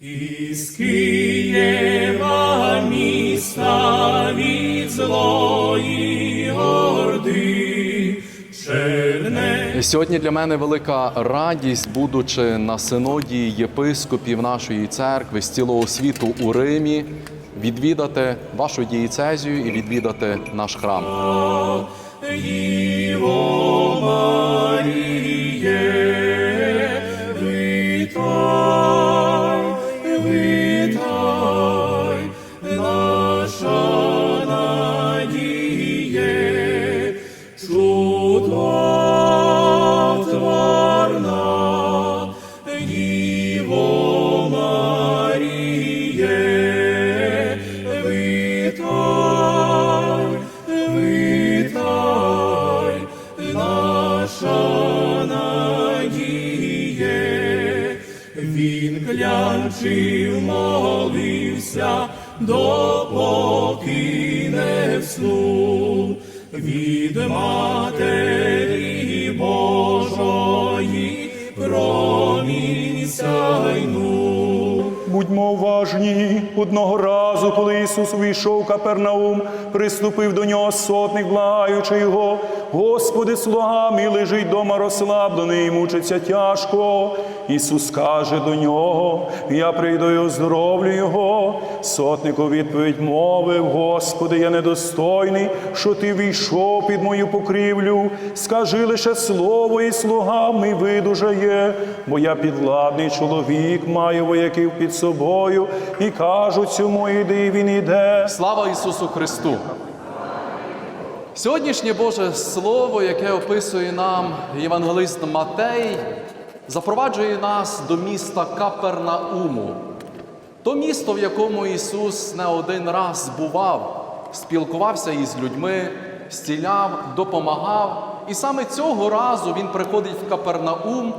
Із Києва міста від злої орди, черне Сьогодні для мене велика радість, будучи на синоді єпископів нашої церкви з цілого світу у Римі, відвідати вашу дієцезію і відвідати наш храм. Діво Маріє, клянчив, молився, допоки не вснув від матері Божої промінь сяйнув. Будьмо уважні. Одного разу, коли Ісус увійшов в Капернаум, приступив до нього сотник, благаючи його. Господи, слуга мій лежить дома розслаблений і мучиться тяжко. Ісус каже до нього: Я прийду і оздоровлю його. Сотник відповідь мовив: Господи, я недостойний, що ти війшов під мою покрівлю. Скажи лише слово, і слуга мій видужає, бо я підладний чоловік, маю вояків під собою, і кажу цьому іди, він іде. Слава Ісусу Христу! Сьогоднішнє Боже Слово, яке описує нам євангелист Матей, запроваджує нас до міста Капернауму. То місто, в якому Ісус не один раз бував, спілкувався із людьми, зціляв, допомагав. І саме цього разу Він приходить в Капернаум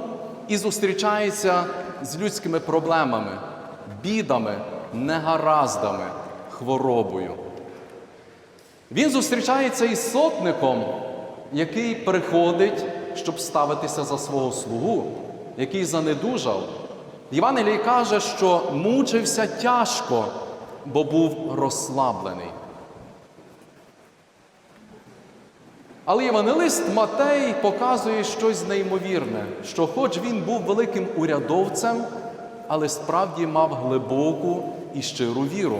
і зустрічається з людськими проблемами, бідами, негараздами, хворобою. Він зустрічається із сотником, який приходить, щоб ставитися за свого слугу, який занедужав. Євангелій каже, що мучився тяжко, бо був розслаблений. Але євангелист Матей показує щось неймовірне, що, хоч він був великим урядовцем, але справді мав глибоку і щиру віру.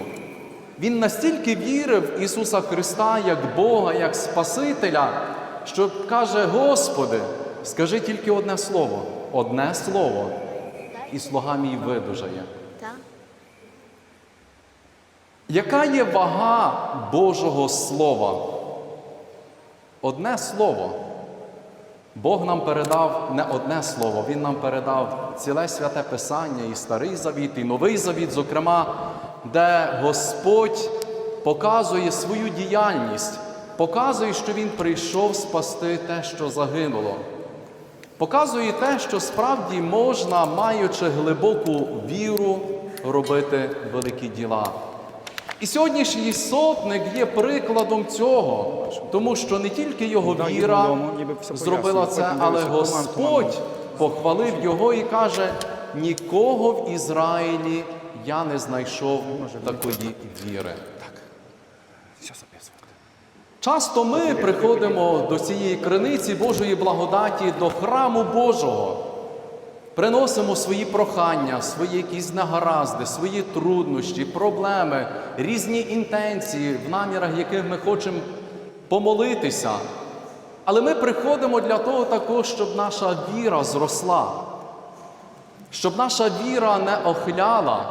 Він настільки вірив в Ісуса Христа як Бога, як Спасителя, що каже: Господи, скажи тільки одне слово, одне слово, і слуга мій видужає. Яка є вага Божого Слова? Одне слово. Бог нам передав не одне слово, Він нам передав ціле святе Писання, і Старий Завіт, і Новий Завіт, зокрема, де Господь показує свою діяльність, показує, що Він прийшов спасти те, що загинуло. Показує те, що справді можна, маючи глибоку віру, робити великі діла. І сьогоднішній сотник є прикладом цього, тому що не тільки його віра зробила це, але Господь похвалив його і каже: нікого в Ізраїлі я не знайшов такої віри. Часто ми приходимо до цієї криниці Божої благодаті, до храму Божого, приносимо свої прохання, свої якісь негаразди, свої труднощі, проблеми, різні інтенції, в намірах яких ми хочемо помолитися. Але ми приходимо для того також, щоб наша віра зросла, щоб наша віра не охиляла,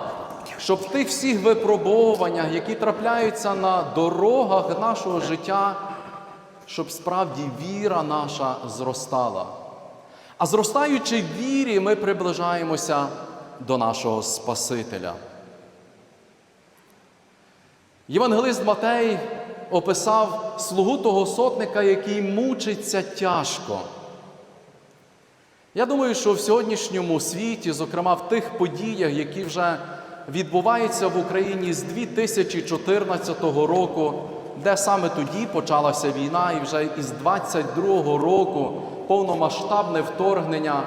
щоб в тих всіх випробовуваннях, які трапляються на дорогах нашого життя, щоб справді віра наша зростала. А зростаючи в вірі, ми приближаємося до нашого Спасителя. Євангелист Матей описав слугу того сотника, який мучиться тяжко. Я думаю, що в сьогоднішньому світі, зокрема в тих подіях, які вже відбуваються в Україні з 2014 року, де саме тоді почалася війна, і вже із 22-го року повномасштабне вторгнення,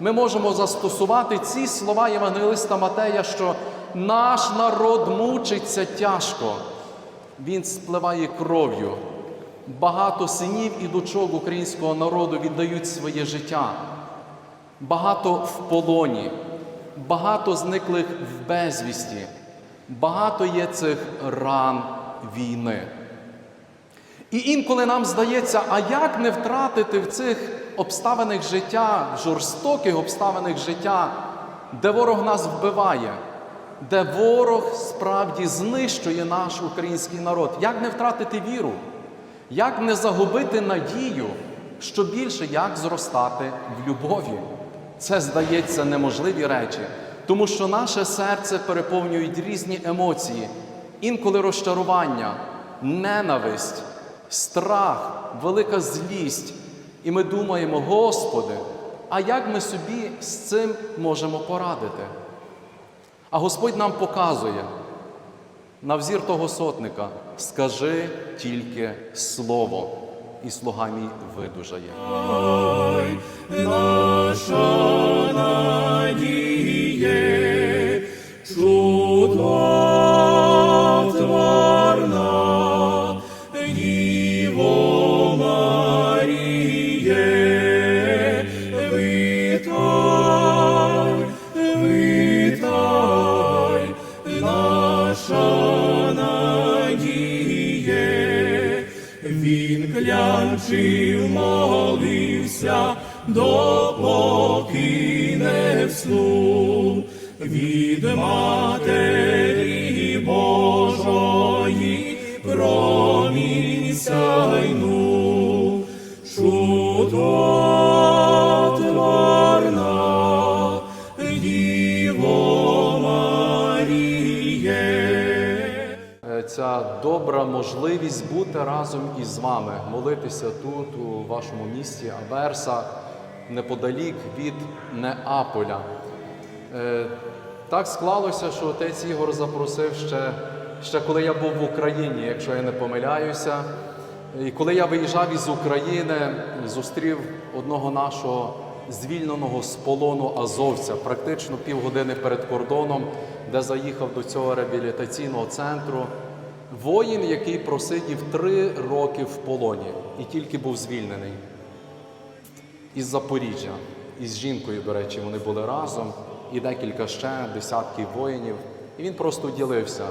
ми можемо застосувати ці слова Євангелиста Матея, що наш народ мучиться тяжко, він спливає кров'ю. Багато синів і дочок українського народу віддають своє життя, багато в полоні, багато зниклих в безвісті, багато є цих ран війни. І інколи нам здається, а як не втратити в цих обставинах життя, жорстоких обставинах життя, де ворог нас вбиває, де ворог справді знищує наш український народ? Як не втратити віру? Як не загубити надію, що більше як зростати в любові? Це здається неможливі речі, тому що наше серце переповнюють різні емоції, інколи розчарування, ненависть, страх, велика злість. І ми думаємо, Господи, а як ми собі з цим можемо порадити? А Господь нам показує на взір того сотника: скажи тільки слово, і слуга видужає. наша надія, чудотворна, він клянчив, молився, допоки не вснув від матері Божої промінь сяйнув. Чудотворна Добра можливість бути разом із вами, молитися тут, у вашому місті Аверса, неподалік від Неаполя. Е, Так склалося, що отець Ігор запросив ще, ще коли я був в Україні, якщо я не помиляюся. І коли я виїжджав із України, зустрів одного нашого звільненого з полону азовця, практично півгодини перед кордоном, де заїхав до цього реабілітаційного центру. Воїн, який просидів три роки в полоні і тільки був звільнений із Запоріжжя, із жінкою, до речі, вони були разом, і декілька ще десятків воїнів. І він просто ділився.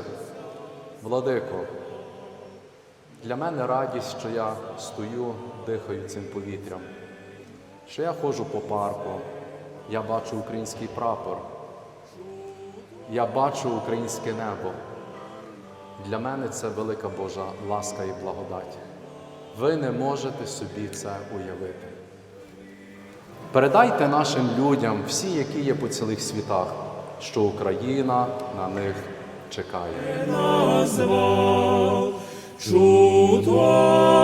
Владико, для мене радість, що я стою, дихаю цим повітрям, що я ходжу по парку, я бачу український прапор, я бачу українське небо. Для мене це велика Божа ласка і благодать. Ви не можете собі це уявити. Передайте нашим людям, всі, які є по цілих світах, що Україна на них чекає. назвав чудотворна